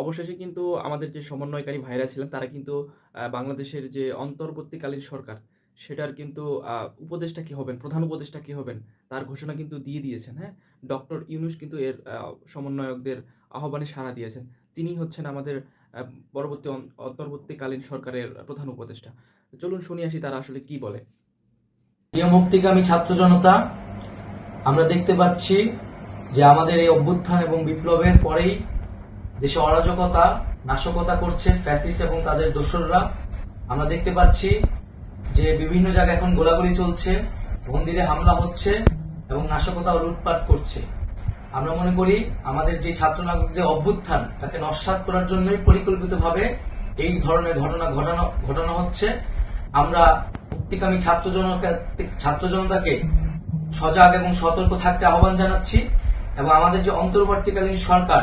অবশেষে কিন্তু আমাদের যে সমন্বয়কারী ভাইরা ছিলেন তারা কিন্তু বাংলাদেশের যে অন্তর্বর্তীকালীন সরকার সেটার কিন্তু উপদেষ্টা কি হবেন, প্রধান উপদেষ্টা কি হবেন তার ঘোষণা কিন্তু দিয়ে দিয়েছেন, হ্যাঁ? ডক্টর ইউনুস কিন্তু এর সমন্বয়কদের আহ্বানে সাড়া দিয়েছেন। তিনিই হচ্ছেন আমাদের পরবর্তী অন্তর্বর্তীকালীন সরকারের প্রধান উপদেষ্টা। চলুন শুনে আসি তারা আসলে কি বলে। প্রিয় মুক্তিকামী ছাত্র জনতা আমরা দেখতে পাচ্ছি যে আমাদের এই অভ্যুত্থান এবং বিপ্লবের পরেই দেশে অরাজকতা, নাশকতা করছে ফ্যাসিস্ট এবং তাদের দোসররা। আমরা দেখতে পাচ্ছি যে বিভিন্ন জায়গায় এখন গোলাগুলি চলছে, মন্দিরে হামলা হচ্ছে এবং নাশকতা লুটপাট করছে। আমরা মনে করি আমাদের যে ছাত্র নাগরিকদের অভ্যুত্থান, তাকে নস্বাত করার জন্যই পরিকল্পিতভাবে এই ধরনের ঘটনা ঘটানো ঘটানো হচ্ছে। আমরা মুক্তিকামী ছাত্র ছাত্র জনতাকে সজাগ এবং সতর্ক থাকতে আহ্বান জানাচ্ছি এবং আমাদের যে অন্তর্বর্তীকালীন সরকার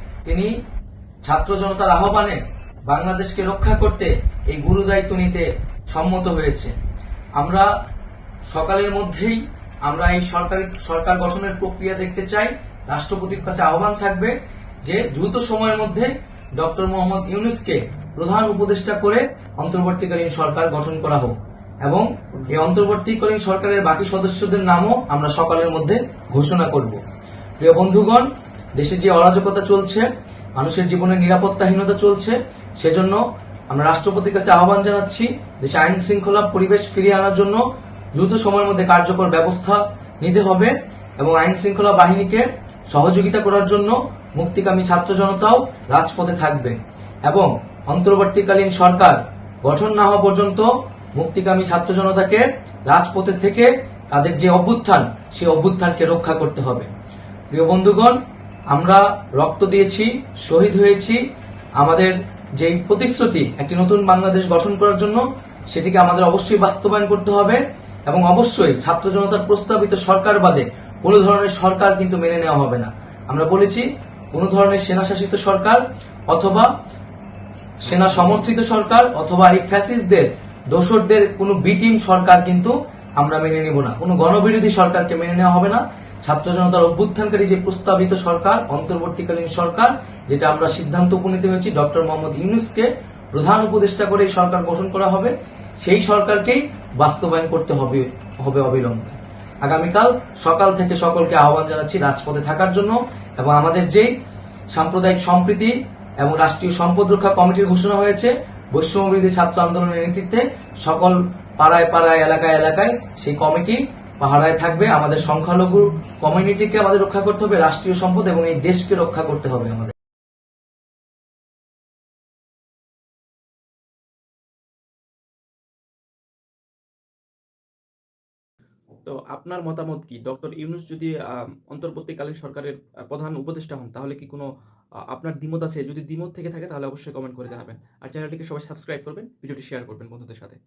তিনি ছাত্র জনতার আহ্বানে বাংলাদেশকে রক্ষা করতে এই গুরু দায়িত্ব নিতে সম্মত হয়েছে। আমরা সকালের মধ্যেই আমরা এই সরকারি, সরকার গঠনের প্রক্রিয়া দেখতে চাই। রাষ্ট্রপতির কাছে আহ্বান থাকবে যে দ্রুত সময়ের মধ্যে ডক্টর মোহাম্মদ ইউনুসকে প্রধান উপদেষ্টা করে অন্তর্বর্তীকালীন সরকার গঠন করা হোক এবং এই অন্তর্বর্তীকালীন সরকারের বাকি সদস্যদের নামও আমরা সকালের মধ্যে ঘোষণা করব। প্রিয় বন্ধুগণ দেশে যে অরাজকতা চলছে, মানুষের জীবনে নিরাপত্তাহীনতা চলছে, সেজন্য আমরা রাষ্ট্রপতির কাছে আহ্বান জানাচ্ছি, দেশে আইন শৃঙ্খলা পরিবেশ ফিরিয়ে আনার জন্য দ্রুত সময়ের মধ্যে কার্যকর ব্যবস্থা নিতে হবে এবং আইন শৃঙ্খলা বাহিনীকে সহযোগিতা করার জন্য মুক্তিকামী ছাত্র জনতাও রাজপথে থাকবে এবং অন্তর্বর্তীকালীন সরকার গঠন না হওয়া পর্যন্ত মুক্তিকামী ছাত্র জনতাকে রাজপথে থেকে তাদের যে অভ্যুত্থান, সেই অভ্যুত্থানকে রক্ষা করতে হবে। প্রিয় বন্ধুগণ আমরা রক্ত দিয়েছি, শহীদ হয়েছি। আমাদের যে প্রতিশ্রুতি, একটি নতুন বাংলাদেশ গঠন করার জন্য, সেটিকে আমাদের অবশ্যই বাস্তবায়ন করতে হবে এবং অবশ্যই ছাত্র জনতার প্রস্তাবিত সরকার বাদে কোনো ধরনের সরকার কিন্তু মেনে নেওয়া হবে না। আমরা বলেছি, কোনো ধরনের সেনা শাসিত সরকার অথবা সেনা সমর্থিত সরকার অথবা এই ফ্যাসিস্টদের, দোসরদের কোনো বিটিম সরকার কিন্তু আমরা মেনে নিব না। কোনো গণবিরোধী সরকারকে মেনে নেওয়া হবে না। ছাত্র জনতার অভ্যুত্থানকারী যে প্রস্তাবিত সরকার, অন্তর্বর্তীকালীন সরকার, যেটা আমরা সিদ্ধান্ত উপনীত হয়েছি, ডক্টর মোহাম্মদ ইউনুসকে প্রধান উপদেষ্টা করে এই সরকার গঠন করা হবে, সেই সরকারকেই বাস্তবায়ন করতে হবে হবে অবিলম্বে। আগামীকাল সকাল থেকে সকলকে আহ্বান জানাচ্ছি রাজপথে থাকার জন্য এবং আমাদের যেই সাম্প্রদায়িক সম্প্রীতি এবং রাষ্ট্রীয় সম্পদ রক্ষা কমিটির ঘোষণা হয়েছে, বৈষম্যবিরোধী ছাত্র আন্দোলনের নেতৃত্বে সকল পাড়ায় পাড়ায়, এলাকায় এলাকায় সেই কমিটি পাহারায় থাকবে আমাদের সংখ্যালঘু কমিউনিটিকে আমাদের রক্ষা করতে হবে রাষ্ট্রীয় সম্পদ এবং এই দেশকে রক্ষা করতে হবে আমাদের তো আপনার মতামত কি? ডক্টর ইউনুস যদি অন্তর্বর্তীকালীন সরকারের প্রধান উপদেষ্টা হন তাহলে কি কোনো আপনার দ্বিমত আছে? যদি দ্বিমত থেকে থাকে তাহলে অবশ্যই কমেন্ট করে জানাবেন। আর চ্যানেলটিকে সবাই সাবস্ক্রাইব করবেন, ভিডিওটি শেয়ার করবেন বন্ধুদের সাথে।